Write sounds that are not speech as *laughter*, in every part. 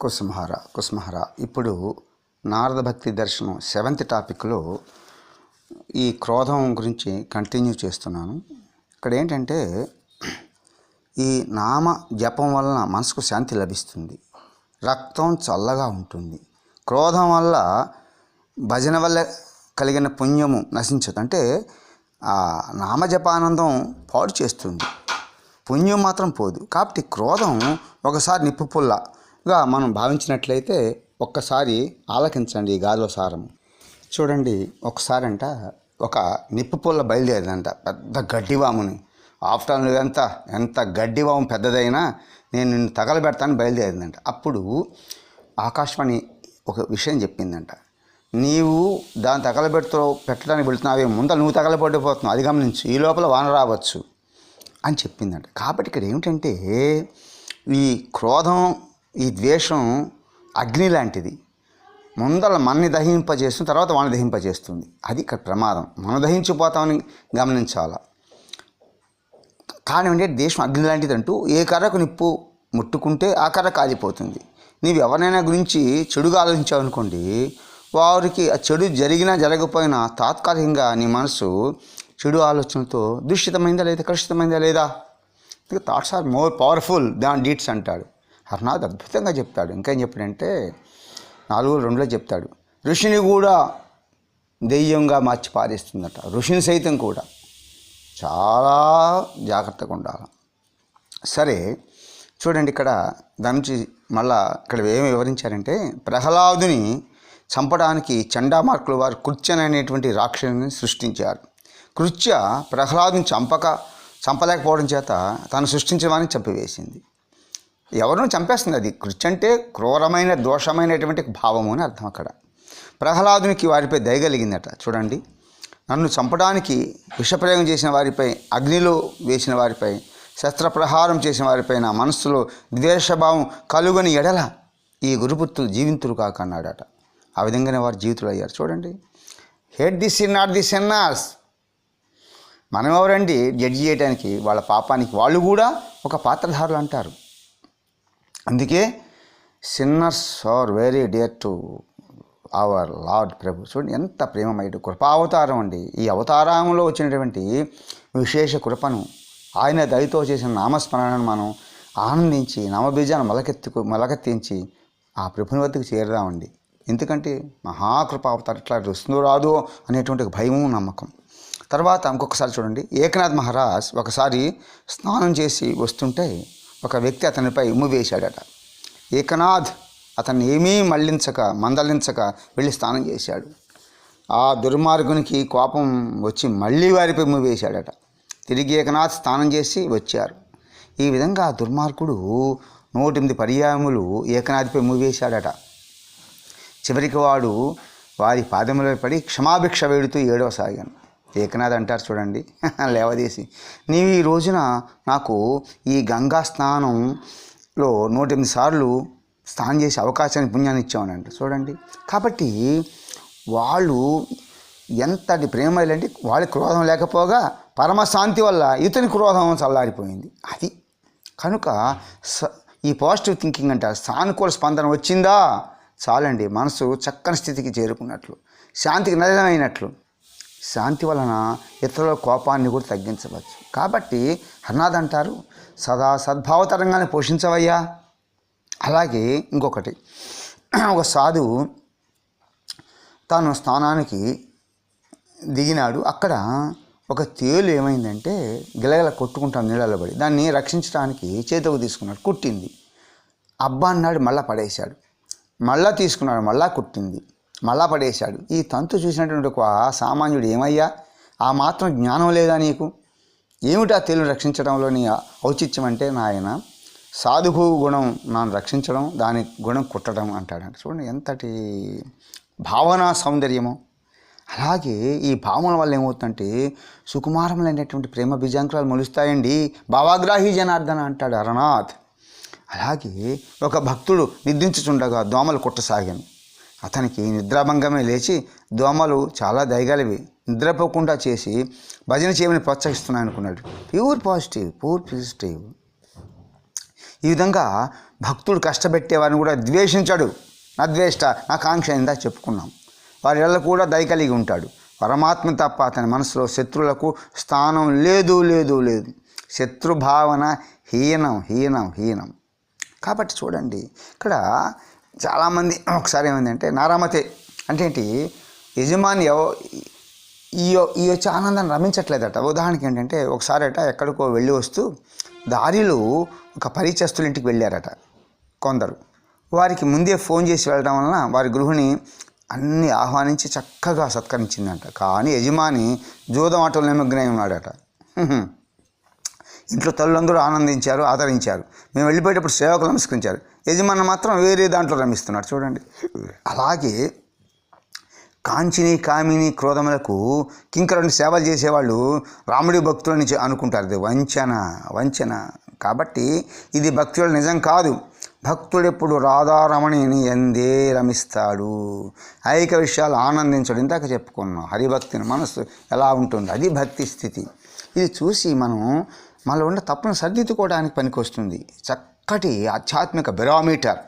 కుసుమహార కుసుమహార. ఇప్పుడు నారద భక్తి దర్శనం సెవెంత్ టాపిక్లో ఈ క్రోధం గురించి కంటిన్యూ చేస్తున్నాను. ఇక్కడ ఏంటంటే ఈ నామ జపం వలన మనసుకు శాంతి లభిస్తుంది. రక్తం చల్లగా ఉంటుంది. క్రోధం వల్ల భజన వల్ల కలిగిన పుణ్యము నశించదు. అంటే ఆ నామజపానందం పాడు చేస్తుంది. పుణ్యం మాత్రం పోదు. కాబట్టి క్రోధం ఒకసారి నిప్పు గా మనం భావించినట్లయితే ఒక్కసారి ఆలకించండి ఈ గాథలో సారం. చూడండి ఒకసారి అంట ఒక నిప్పు పుల్ల బయలుదేరిందంట పెద్ద గడ్డివాముని. ఆఫ్టర్ ఆల్ నువ్వెంత ఎంత గడ్డివాము పెద్దదైనా నేను నిన్ను తగలబెడతాను బయలుదేరిందంట. అప్పుడు ఆకాశవాణి ఒక విషయం చెప్పిందంట. నీవు దాన్ని తగలబెడుతూ పెట్టడానికి వెళుతున్నావే ముందర నువ్వు తగలబడిపోతున్నావు అది గమనించు ఈ లోపల వాన రావచ్చు అని చెప్పిందంట. కాబట్టి ఇక్కడ ఏమిటంటే ఈ క్రోధం ఈ ద్వేషం అగ్ని లాంటిది. ముందల మనని దహింపజేస్తుంది తర్వాత వాళ్ళని దహింపజేస్తుంది. అది ఇక్కడ ప్రమాదం. మనం దహించిపోతామని గమనించాల? కానీ ఏంటంటే దేశం అగ్ని లాంటిది అంటూ ఏ కర్రకు నిప్పు ముట్టుకుంటే ఆ కర్ర కాలిపోతుంది. నీవు ఎవరినైనా గురించి చెడుగా ఆలోచించావు అనుకోండి వారికి ఆ చెడు జరిగినా జరగకపోయినా తాత్కాలికంగా నీ మనసు చెడు ఆలోచనతో దూషితమైందా లేదా కలుషితమైందా లేదా? Thoughts are more powerful than deeds అంటాడు. హర్నాథ్ అద్భుతంగా చెప్తాడు. ఇంకేం చెప్పాడంటే నాలుగు రెండులో చెప్తాడు. ఋషిని కూడా దెయ్యంగా మార్చి పారేస్తుందట. ఋషిని సైతం కూడా. చాలా జాగ్రత్తగా ఉండాలి. సరే చూడండి ఇక్కడ దాని నుంచి మళ్ళా ఇక్కడ ఏమి వివరించారంటే ప్రహ్లాదుని చంపడానికి చండామార్కులు వారు కృత్యన్ అనేటువంటి రాక్షసుని సృష్టించారు. కృత్య ప్రహ్లాదుని చంపక చంపలేకపోవడం చేత తాను సృష్టించిన వారిని చంపివేసింది. ఎవరినో చంపేస్తుంది అది. కృషి అంటే క్రూరమైన దోషమైనటువంటి భావము అని అర్థం అక్కడ. ప్రహ్లాదునికి వారిపై దయగలిగిందట చూడండి. నన్ను చంపడానికి విషప్రయోగం చేసిన వారిపై అగ్నిలో వేసిన వారిపై శస్త్రప్రహారం చేసిన వారిపై నా మనస్సులో ద్వేషభావం కలుగని ఎడల ఈ గురుపుత్రులు జీవింతులు కాక అన్నాడట. ఆ విధంగానే వారు జీవితులు అయ్యారు చూడండి. Hate the sin not the sinners మనం ఎవరండి జడ్జి చేయడానికి వాళ్ళ పాపానికి వాళ్ళు కూడా ఒక పాత్రధారులు అంటారు. అందుకే sinners are very dear to our lord ప్రభు. చూడండి ఎంత ప్రేమమయుడు కృపావతారం అండి. ఈ అవతారంలో వచ్చినటువంటి విశేష కృపను ఆయన దయతో చేసిన నామస్మరణను మనం ఆనందించి నామబీజాన్ని మొలకెత్తుకు మొలకెత్తించి ఆ ప్రభుని వద్దకు చేరదామండి. ఎందుకంటే మహాకృప అవతారం ఇట్లా వస్తుందో రాదో అనేటువంటి భయము నమ్మకం. తర్వాత ఇంకొకసారి చూడండి ఏకనాథ్ మహారాజ్ ఒకసారి స్నానం చేసి వస్తుంటే ఒక వ్యక్తి అతనిపై ఉమ్ము వేశాడట. ఏకనాథ్ అతన్ని ఏమీ మళ్ళించక మందలించక వెళ్ళి స్నానం చేశాడు. ఆ దుర్మార్గునికి కోపం వచ్చి మళ్ళీ వారిపై ఉమ్ము వేశాడట. తిరిగి ఏకనాథ్ స్నానం చేసి వచ్చారు. ఈ విధంగా ఆ దుర్మార్గుడు నూటెనిమిది పర్యాయములు ఏకనాథిపై ఉమ్ము వేశాడట. చివరికి వాడు వారి పాదములపై పడి క్షమాభిక్ష వేడుతూ ఏడవసాగాను. ఏకనాథ్ అంటారు చూడండి. *laughs* లేవదీసి. నీవు ఈ రోజున నాకు ఈ గంగా స్నానంలో నూట ఎనిమిది సార్లు స్నానం చేసే అవకాశాన్ని పుణ్యాన్ని ఇచ్చామని అంట చూడండి. కాబట్టి వాళ్ళు ఎంతటి ప్రేమలంటే వాళ్ళ క్రోధం లేకపోగా పరమశాంతి వల్ల ఇతని క్రోధం చల్లారిపోయింది. అది. కనుక స ఈ పాజిటివ్ థింకింగ్ అంట సానుకూల స్పందన వచ్చిందా? చాలండి. మనసు చక్కని స్థితికి చేరుకున్నట్లు శాంతికి నదమైనట్లు శాంతి వలన ఇతరుల కోపాన్ని కూడా తగ్గించవచ్చు. కాబట్టి హర్నాథ్ అంటారు సదా సద్భావ తరంగాన్ని పోషించవయ్యా. అలాగే ఇంకొకటి *clears throat* ఒక సాధువు తాను స్నానానికి దిగినాడు. అక్కడ ఒక తేలు ఏమైందంటే గిలగల కొట్టుకుంటాం నీళ్ళలో పడి దాన్ని రక్షించడానికి చేతికి తీసుకున్నాడు కుట్టింది. అబ్బా అన్నాడు మళ్ళా పడేశాడు. మళ్ళా తీసుకున్నాడు మళ్ళా కుట్టింది. మళ్ళా పడేశాడు. ఈ తంతు చూసినటువంటి ఒక సామాన్యుడు ఏమయ్యా? ఆ మాత్రం జ్ఞానం లేదా నీకు? ఏమిటి ఆ తేలును రక్షించడంలోని ఔచిత్యం అంటే నాయన? సాధువు గుణం నన్ను రక్షించడం దాని గుణం కుట్టడం అంటాడంట. చూడండి ఎంతటి భావన సౌందర్యమో. అలాగే ఈ భావన వల్ల ఏమవుతుందంటే సుకుమారములైనటువంటి ప్రేమ బీజాంకురాలు మొలుస్తాయండి. భావాగ్రాహి జనార్దన అంటాడు అరనాథ్. అలాగే ఒక భక్తుడు నిద్రించుచుండగా దోమలు కుట్టసాగాను. అతనికి నిద్రాభంగమే లేచి దోమలు చాలా దయగలివి. నిద్రపోకుండా చేసి భజన చేయమని ప్రోత్సహిస్తున్నాయి అనుకున్నాడు. Pure positive pure positive. ఈ విధంగా భక్తుడు కష్టపెట్టేవారిని కూడా ద్వేషించాడు. నా ద్వేష్ట నా కాంక్ష ఇందా చెప్పుకున్నాం. వారి వల్ల కూడా దయ కలిగి ఉంటాడు. పరమాత్మ తప్ప అతని మనసులో శత్రువులకు స్థానం లేదు లేదు లేదు. శత్రుభావన హీనం హీనం హీనం. కాబట్టి చూడండి ఇక్కడ చాలామంది ఒకసారి ఏమైందంటే నారామతే అంటే ఏంటి యజమాని ఎవ ఈ ఈ వచ్చే ఆనందాన్ని రమించట్లేదట. ఉదాహరణకి ఏంటంటే ఒకసారి అట ఎక్కడికో వెళ్ళి వస్తూ దారిలో ఒక పరిచస్తుల ఇంటికి వెళ్ళారట కొందరు. వారికి ముందే ఫోన్ చేసి వెళ్ళడం వలన వారి గృహిణి అన్ని ఆహ్వానించి చక్కగా సత్కరించిందంట. కానీ యజమాని జూదం ఆటలు నిమగ్నై ఉన్నాడట. ఇంట్లో తల్లులందరూ ఆనందించారు ఆదరించారు. మేము వెళ్ళిపోయేటప్పుడు సేవకులు నమస్కరించారు. యజమాని మాత్రం వేరే దాంట్లో రమిస్తున్నాడు. చూడండి. అలాగే కాంచిని కామిని క్రోధములకు కింకరుని సేవలు చేసేవాళ్ళు రాముడి భక్తులని చె- అనుకుంటారు. ఇది వంచన వంచన. కాబట్టి ఇది భక్తుల నిజం కాదు. భక్తుడెప్పుడు రాధారమణిని ఎందే రమిస్తాడు? ఐక విషయాలు ఆనందించడం. ఇందాక చెప్పుకున్నాం. హరిభక్తిని మనస్సు ఎలా ఉంటుంది? అది భక్తి స్థితి. ఇది చూసి మనం మనలో ఉన్న తప్పును సరిదిద్దుకోవడానికి పనికొస్తుంది. చక్కటి ఆధ్యాత్మిక బెరామీటర్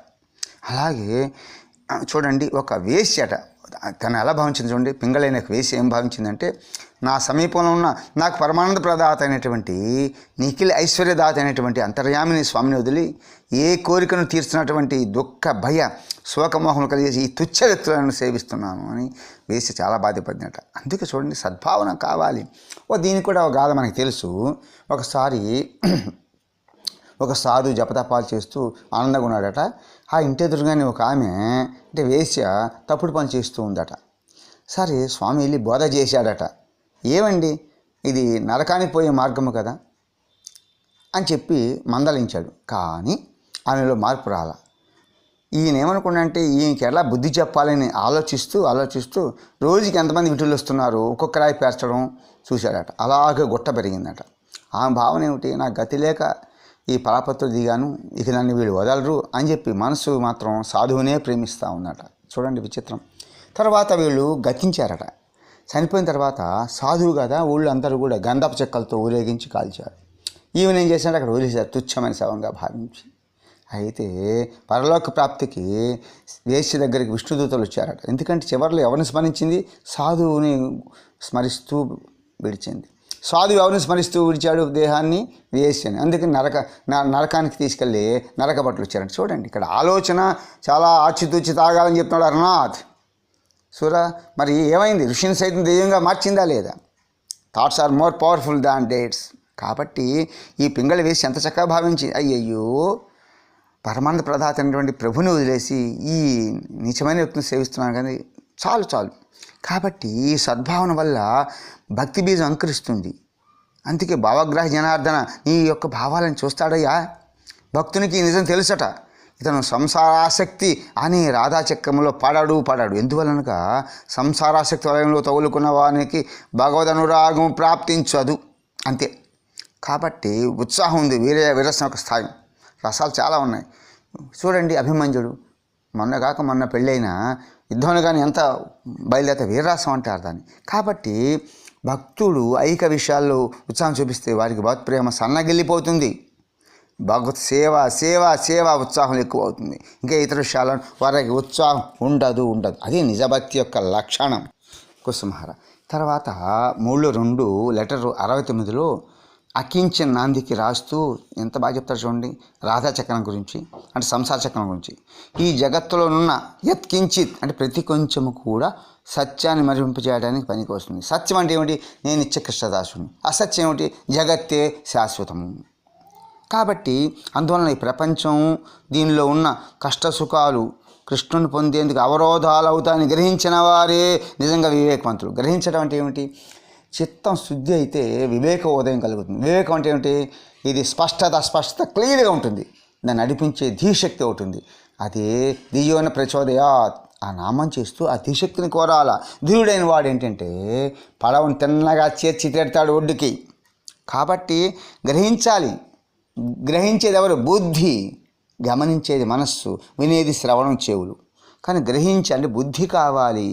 అలాగే చూడండి ఒక వేశ్యట. తను ఎలా భావించింది చూడండి పింగళైన వేసి ఏం భావించిందంటే నా సమీపంలో ఉన్న నాకు పరమానంద ప్రదాత అయినటువంటి నిఖిల ఐశ్వర్యదాత అయినటువంటి అంతర్యామిని స్వామిని వదిలి ఏ కోరికను తీర్చినటువంటి దుఃఖ భయ శోకమోహం కలిగేసి ఈ తుచ్చ వ్యక్తులను సేవిస్తున్నాను అని వేసి చాలా బాధపడినట అందుకే చూడండి సద్భావన కావాలి. ఓ దీనికి కూడా ఒక గాథ మనకి తెలుసు. ఒకసారి ఒక సాధు జపతపాలు చేస్తూ ఆనందంగా ఉన్నాడట. ఆ ఇంటి ఎదురుగానే ఒక ఆమె అంటే వేశ్య తప్పుడు పని చేస్తూ ఉందట. సరే స్వామి వెళ్ళి బోధ చేశాడట. ఏమండి? ఇది నరకానికి పోయే మార్గము కదా? అని చెప్పి మందలించాడు. కానీ ఆమెలో మార్పు రాల. ఈయన అంటే ఈయనకి ఎలా బుద్ధి చెప్పాలని ఆలోచిస్తూ ఆలోచిస్తూ రోజుకి ఎంతమంది విటులు వస్తున్నారు ఒక్కొక్క రాయి పేర్చడం చూశాడట. అలాగే గుట్ట పెరిగిందట. ఆమె భావన ఏమిటి? నా గతి లేక ఈ పరాపత్తులు దిగాను ఇక నన్ను వీళ్ళు వదలరు అని చెప్పి మనసు మాత్రం సాధువునే ప్రేమిస్తూ ఉందట. చూడండి విచిత్రం. తర్వాత వీళ్ళు గతించారట. చనిపోయిన తర్వాత సాధువు కదా ఊళ్ళు అందరూ కూడా గంధపు చెక్కలతో ఊరేగించి కాల్చారు. ఈమెను ఏం చేశాడు అక్కడ వదిలేశారు తుచ్చమైన శవంగా భావించి. అయితే పరలోక ప్రాప్తికి వేసి దగ్గరికి విష్ణుదూతలు వచ్చారట. ఎందుకంటే చివరిలో ఎవరిని స్మరించింది? సాధువుని స్మరిస్తూ విడిచింది. సాధువు ఎవరిని స్మరిస్తూ విడిచాడు దేహాన్ని? వేశ్యని. అందుకని నరక నరకానికి తీసుకెళ్ళి నరక బట్టలు వచ్చారంట. చూడండి ఇక్కడ ఆలోచన చాలా ఆచితూచి తాగాలని చెప్తున్నాడు అరుణాథ్ సూరా మరి ఏమైంది? ఋషిని సైతం దెయ్యంగా మార్చిందా లేదా? Thoughts are more powerful than deeds. కాబట్టి ఈ పింగళి వేసి ఎంత చక్కగా భావించి అయ్యయ్యో పరమానంద ప్రదాత అయినటువంటి ప్రభుని వదిలేసి ఈ నీచమైన వ్యక్తిని సేవిస్తున్నాను కానీ చాలు చాలు. కాబట్టి ఈ సద్భావన వల్ల భక్తి బీజం అంకురిస్తుంది. అందుకే భావగ్రహ జనార్దన నీ యొక్క భావాలను చూస్తాడయ్యా. భక్తునికి నిజం తెలుసట. ఇతను సంసారాసక్తి అని రాధాచక్రంలో పడాడు పడాడు. ఎందువలనగా సంసారాసక్తి వలయంలో తగులుకున్న వానికి భగవద్ అనురాగం ప్రాప్తించదు. అంతే. కాబట్టి ఉత్సాహం ఉంది. వీరే విరసన ఒక స్థాయి. రసాలు చాలా ఉన్నాయి. చూడండి అభిమన్యుడు మొన్న కాక మొన్న పెళ్ళైన యుద్ధంలో కానీ ఎంత బయలుదేరితే వీరరాసం అంటారు దాన్ని కాబట్టి భక్తుడు ఐక విషయాల్లో ఉత్సాహం చూపిస్తే వారికి భగవత్ ప్రేమ సన్నగిల్లిపోతుంది. భగవత్ సేవ సేవ సేవ ఉత్సాహం ఎక్కువ అవుతుంది ఇంకా ఇతర విషయాలను వారికి ఉత్సాహం ఉండదు ఉండదు. అది నిజభక్తి యొక్క లక్షణం. కుసుమహార తర్వాత మూడు రెండు లెటర్ అరవై తొమ్మిదిలో అకించిన నాందికి రాస్తూ ఎంత బాగా చెప్తారు చూడండి రాధా చక్రం గురించి అంటే సంసార చక్రం గురించి. ఈ జగత్తులో ఉన్న యత్కించిత్ అంటే ప్రతి కొంచెము కూడా సత్యాన్ని మరింపజేయడానికి పనికి వస్తుంది. సత్యం అంటే ఏమిటి? నేను ఇచ్చే కృష్ణదాసుని. అసత్యం ఏమిటి? జగత్తే శాశ్వతము. కాబట్టి అందువలన ఈ ప్రపంచం దీనిలో ఉన్న కష్ట సుఖాలు కృష్ణుని పొందేందుకు అవరోధాలు అవుతాయని గ్రహించిన వారే నిజంగా వివేకవంతులు. గ్రహించడం అంటే ఏమిటి? చిత్తం శుద్ధి అయితే వివేక ఉదయం కలుగుతుంది. వివేకం అంటే ఏమిటి? ఇది స్పష్టత స్పష్టత క్లియర్గా ఉంటుంది. దాన్ని నడిపించే ధీశక్తి ఉంటుంది అదే దియోన ప్రచోదయాత్. ఆ నామం చేస్తూ ఆ ధీశక్తిని కోరాల. ధీరుడైన వాడు ఏంటంటే పడవను తిన్నగా చేర్చి తిడతాడు ఒడ్డుకి. కాబట్టి గ్రహించాలి. గ్రహించేది ఎవరు? బుద్ధి. గమనించేది మనస్సు. వినేది శ్రవణం చెవులు. కానీ గ్రహించాలి బుద్ధి కావాలి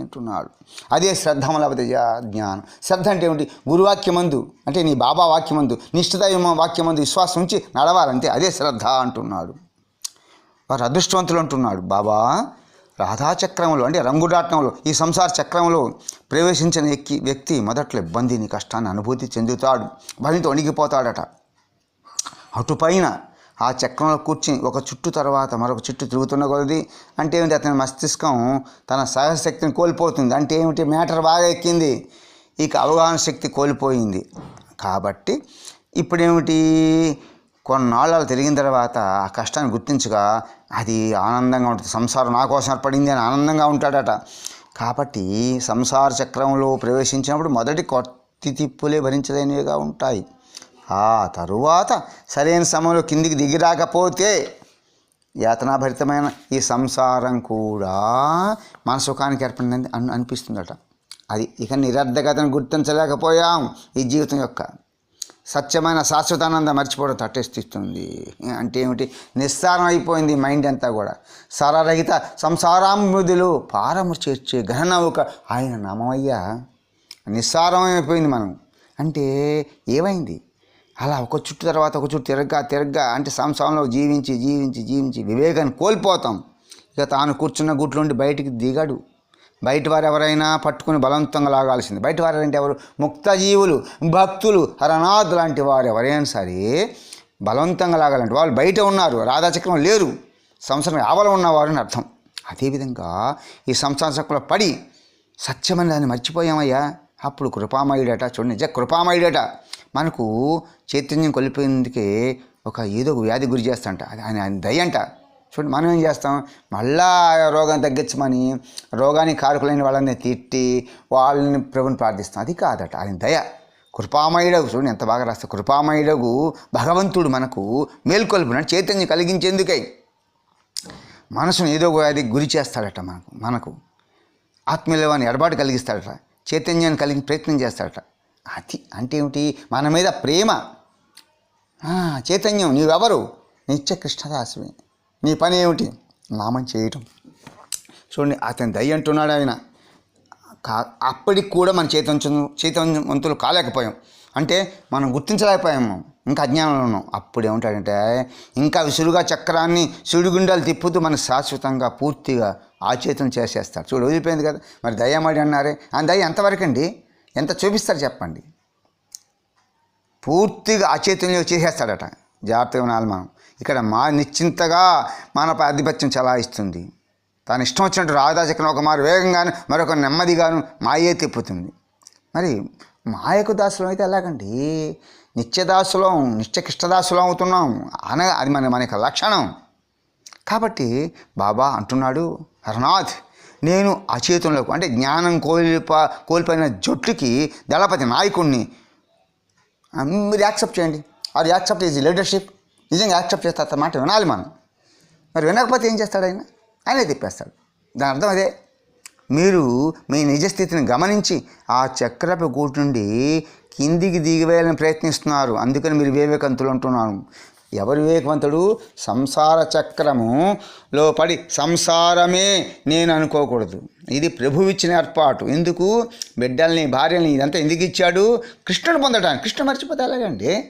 అంటున్నాడు. అదే శ్రద్ధమలవతి జ్ఞానం. శ్రద్ధ అంటే ఏమిటి? గురువాక్యమందు అంటే నీ బాబా వాక్యమందు నిష్ఠదైవ వాక్యమందు విశ్వాసం ఉంచి నడవాలంటే అదే శ్రద్ధ అంటున్నాడు. వారు అదృష్టవంతులు అంటున్నాడు. బాబా రాధాచక్రంలో అంటే రంగుడాటంలో ఈ సంసార చక్రంలో ప్రవేశించిన ఎక్కి వ్యక్తి మొదట్లో ఇబ్బందిని కష్టాన్ని అనుభూతి చెందుతాడు. భయంతో వణిగిపోతాడట. అటుపైన ఆ చక్రంలో కూర్చుని ఒక చుట్టు తర్వాత మరొక చుట్టు తిరుగుతున్న కొలది అంటే ఏమిటి? అతని మస్తిష్కం తన సహశక్తిని కోల్పోతుంది. అంటే ఏమిటి? మ్యాటర్ బాగా ఎక్కింది. ఇక అవగాహన శక్తి కోల్పోయింది. కాబట్టి ఇప్పుడేమిటి కొన్నాళ్ళు తిరిగిన తర్వాత ఆ కష్టాన్ని గుర్తించగా అది ఆనందంగా ఉంటుంది. సంసారం నా కోసం ఏర్పడింది అని ఆనందంగా ఉంటాడట. కాబట్టి సంసార చక్రంలో ప్రవేశించినప్పుడు మొదటి కొత్తి తిప్పులే భరించలేనివిగా ఉంటాయి. ఆ తరువాత సరైన సమయంలో కిందికి దిగి రాకపోతే యాతనాభరితమైన ఈ సంసారం కూడా మన సుఖానికి ఏర్పడిందని అని అనిపిస్తుందట. అది ఇక నిరర్ధకతను గుర్తించలేకపోయాం ఈ జీవితం యొక్క. సత్యమైన శాశ్వతానందం మర్చిపోవడం తట్టేస్తుంది అంటే ఏమిటి? నిస్సారం అయిపోయింది మైండ్ అంతా కూడా. సారరహిత సంసారామృదులు పారము చేర్చే గహనవుక ఆయన నామయ్యా నిస్సారం అయిపోయింది మనం. అంటే ఏమైంది? అలా ఒక చుట్టు తర్వాత ఒక చుట్టు తిరగ్గా తిరగ్గా అంటే సంసారంలో జీవించి జీవించి జీవించి వివేకాన్ని కోల్పోతాం. ఇక తాను కూర్చున్న గుట్లుండి బయటికి దిగాడు. బయట వారు ఎవరైనా పట్టుకుని బలవంతంగా లాగాల్సింది. బయట వారు అంటే ఎవరు? ముక్త జీవులు భక్తులు హరనాథ్ లాంటి వారు ఎవరైనా సరే బలవంతంగా లాగాలంటే వాళ్ళు బయట ఉన్నారు. రాధాచక్రం లేరు. సంసారం ఆవల ఉన్నవారు అని అర్థం. అదేవిధంగా ఈ సంసార చక్రంలో పడి సత్యమని దాన్ని మర్చిపోయామయ్యా. అప్పుడు కృపామయుడట చూడండి నిజ కృపామయుడట మనకు చైతన్యం కొలిపోయేందుకే ఒక ఏదో ఒక వ్యాధి గురి చేస్తాంట. అది ఆయన ఆయన దయ అంట. చూడండి మనం ఏం చేస్తాం? మళ్ళా రోగం తగ్గించమని రోగానికి కారకులైన వాళ్ళని తిట్టి వాళ్ళని ప్రభుని ప్రార్థిస్తాం. అది కాదట ఆయన దయ. కృపామయుడవు చూడండి ఎంత బాగా రాస్తా కృపామయుడగు భగవంతుడు మనకు మేల్కొల్పున చైతన్యం కలిగించేందుకై మనసును ఏదో ఒక వ్యాధికి గురి చేస్తాడట మనకు మనకు. ఆత్మీయవాన్ని ఎడబాటు కలిగిస్తాడట. చైతన్యాన్ని కలిగి ప్రయత్నం చేస్తాడట. అది అంటే ఏమిటి? మన మీద ప్రేమ. చైతన్యం. నీవెవరు? నిత్య కృష్ణదాసువి. నీ పని ఏమిటి? నామం చేయటం. చూడండి అతని దయ అంటున్నాడు ఆయన. కా అప్పటికి కూడా మన చైతన్యం చైతన్యవంతులు కాలేకపోయాం. అంటే మనం గుర్తించలేకపోయాము. ఇంకా అజ్ఞానంలో ఉన్నాం. అప్పుడు ఏమంటాడంటే ఇంకా విసురుగా చక్రాన్ని సుడిగుండాలు తిప్పుతూ మనకు శాశ్వతంగా పూర్తిగా ఆచేతం చేసేస్తాడు. చూడు వదిలిపోయింది కదా. మరి దయ్యమాడి అన్నారే ఆ దయ ఎంతవరకు అండి ఎంత చూపిస్తారు చెప్పండి. పూర్తిగా అచేతన్యం చేసేస్తాడట. జాగ్రత్తగా ఉండాలి మనం. ఇక్కడ మా నిశ్చింతగా మనపై ఆధిపత్యం చలాయిస్తుంది. తాను ఇష్టం వచ్చినట్టు రాధాచక్రం ఒక మారు వేగంగాను మరొక నెమ్మదిగాను మాయే తిప్పుతుంది. మరి మాయకు దాసులం అయితే ఎలాగండి? నిత్యదాసులం నిత్యకిష్టదాసులం అవుతున్నాం. అనగా అది మన మన యొక్క లక్షణం. కాబట్టి బాబా అంటున్నాడు రనాథ్ నేను అచేతంలోకి అంటే జ్ఞానం కోల్ప కోల్పోయిన జట్టుకి దళపతి నాయకుడిని మీరు యాక్సెప్ట్ చేయండి. ఆర్ యాక్సెప్ట్ ఈజ్ లీడర్షిప్ నిజంగా యాక్సెప్ట్ చేస్తారు మాట వినాలి మనం. మరి వినకపోతే ఏం చేస్తాడు ఆయన? ఆయనే తిప్పేస్తాడు. దాని అర్థం అదే. మీరు మీ నిజస్థితిని గమనించి ఆ చక్రపు గూటి నుండి కిందికి దిగివేయాలని ప్రయత్నిస్తున్నారు. అందుకని మీరు వివేకంతులు అంటున్నాను ఎవరు వివేకవంతుడు? సంసార చక్రములో పడి సంసారమే నేను అనుకోకూడదు. ఇది ప్రభువిచ్చిన ఏర్పాటు. ఎందుకు? బిడ్డల్ని భార్యల్ని ఇదంతా ఎందుకు ఇచ్చాడు? కృష్ణుడు పొందడానికి కృష్ణ మర్చిపోతే ఎలాగండి?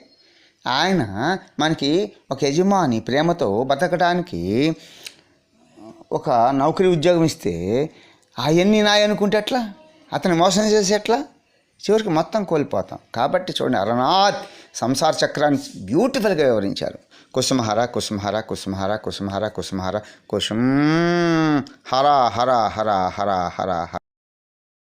ఆయన మనకి ఒక యజమాని ప్రేమతో బతకడానికి ఒక నౌకరీ ఉద్యోగం ఇస్తే అవన్నీ నాయ అనుకుంటే ఎట్లా? అతను మోసం చేసి ఎట్లా? చివరికి మొత్తం కోల్పోతాం. కాబట్టి చూడండి అరనాథ్ సంసార చక్రాన్ని బ్యూటిఫుల్గా వివరించారు కుసుమహర కుసుమహర కుసుమహర కుసుమహర కుసుమహర కుసుమ్ హర హర హర హర హర హర